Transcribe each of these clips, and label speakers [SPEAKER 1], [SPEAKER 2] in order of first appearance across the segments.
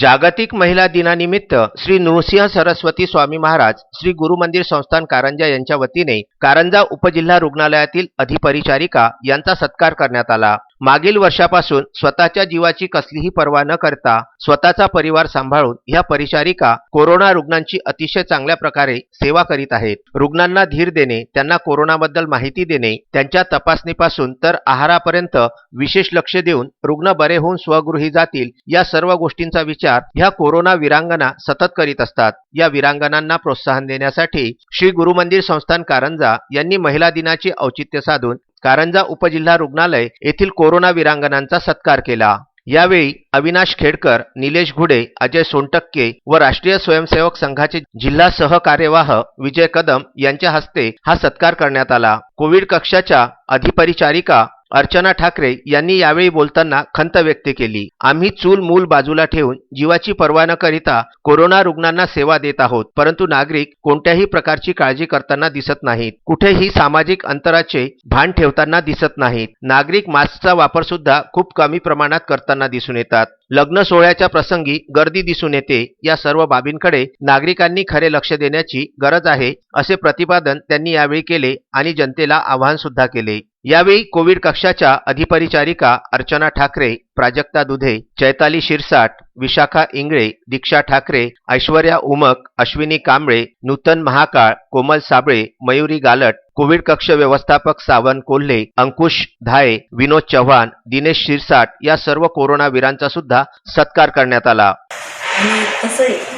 [SPEAKER 1] जागतिक महिला दिनानिमित्त श्री नृसिंह सरस्वती स्वामी महाराज श्री गुरु मंदिर संस्थान कारंजा यांच्या वतीने कारंजा उपजिल्हा रुग्णालयातील अधिपरिचारिका यांचा सत्कार करण्यात आला. मागील वर्षापासून स्वतःच्या जीवाची कसलीही पर्वा न करता स्वतःचा परिवार सांभाळून ह्या परिचारिका कोरोना रुग्णांची अतिशय चांगल्या प्रकारे सेवा करीत आहेत. रुग्णांना धीर देणे त्यांना कोरोनाबद्दल माहिती देणे त्यांच्या तपासणीपासून तर आहारापर्यंत विशेष लक्ष देऊन रुग्ण बरे होऊन स्वगृही जातील या सर्व गोष्टींचा विचार ह्या कोरोना विरांगणा सतत करीत असतात. या विरांगणांना प्रोत्साहन देण्यासाठी श्री गुरुमंदिर संस्थान कारंजा यांनी महिला दिनाचे औचित्य साधून कारंजा उपजिल्हा रुग्णालय येथील कोरोना विरांगणांचा सत्कार केला. यावेळी अविनाश खेडकर निलेश घुडे अजय सोनटक्के व राष्ट्रीय स्वयंसेवक संघाचे जिल्हा सहकार्यवाह विजय कदम यांच्या हस्ते हा सत्कार करण्यात आला. कोविड कक्षाच्या अधिपरिचारिका अर्चना ठाकरे यांनी यावेळी बोलताना खंत व्यक्त केली. आम्ही चूल मूल बाजूला ठेवून जीवाची पर्वा न करिता कोरोना रुग्णांना सेवा देत आहोत परंतु नागरिक कोणत्याही प्रकारची काळजी करताना दिसत नाहीत. कुठेही सामाजिक अंतराचे भान ठेवताना दिसत नाहीत. नागरिक मास्कचा वापर सुद्धा खूप कमी प्रमाणात करताना दिसून येतात. लग्न सोहळ्याच्या प्रसंगी गर्दी दिसून येते. या सर्व बाबींकडे नागरिकांनी खरे लक्ष देण्याची गरज आहे असे प्रतिपादन त्यांनी यावेळी केले आणि जनतेला आवाहन सुद्धा केले. यावेळी कोविड कक्षाच्या अधिपरिचारिका अर्चना ठाकरे प्राजक्ता दुधे चैताली शिरसाट विशाखा इंगळे दीक्षा ठाकरे ऐश्वर्या उमक अश्विनी कांबळे नूतन महाकाळ कोमल साबळे मयुरी गालट कोविड कक्ष व्यवस्थापक सावन कोल्हे अंकुश धाये विनोद चव्हाण दिनेश शिरसाट या सर्व कोरोनावीरांचा सुद्धा सत्कार करण्यात आला.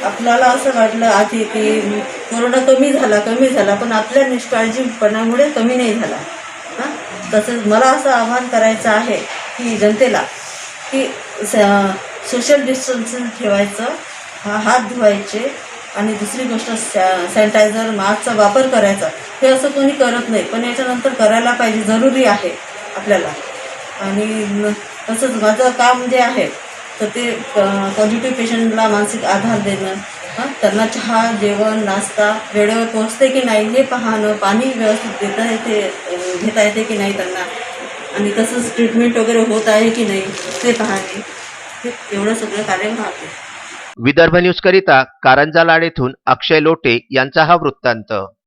[SPEAKER 2] आपल्याला असं वाटलं आधी की कोरोना कमी झाला कमी झाला पण आपल्या निष्काळजीपणामुळे कमी नाही झाला. तसंच मला असं आवाहन करायचं आहे की जनतेला की सोशल डिस्टन्सिंग ठेवायचं. हा हात धुवायचे. आणि दुसरी गोष्ट सॅ सॅनिटायझर मास्कचा वापर करायचा. हे असं कोणी करत नाही. पण याच्यानंतर करायला पाहिजे जरुरी आहे आपल्याला. आणि तसंच माझं काम जे आहे तर ते पॉझिटिव्ह पेशंटला मानसिक आधार देणं. हां त्यांना चहा जेवण नाश्ता वेळेवर पोहोचते की नाही हे पाहणं पाणी व्यवस्थित देतं येते घेता येते की नाही त्यांना? आणि तसंच ट्रीटमेंट वगैरे होत आहे की नाही ते पाहणे. एवढं सगळं कार्य राहते
[SPEAKER 1] विदर्भ न्यूज करिता कारंजा लाड येथून अक्षय लोटे यांचा हा वृत्तांत.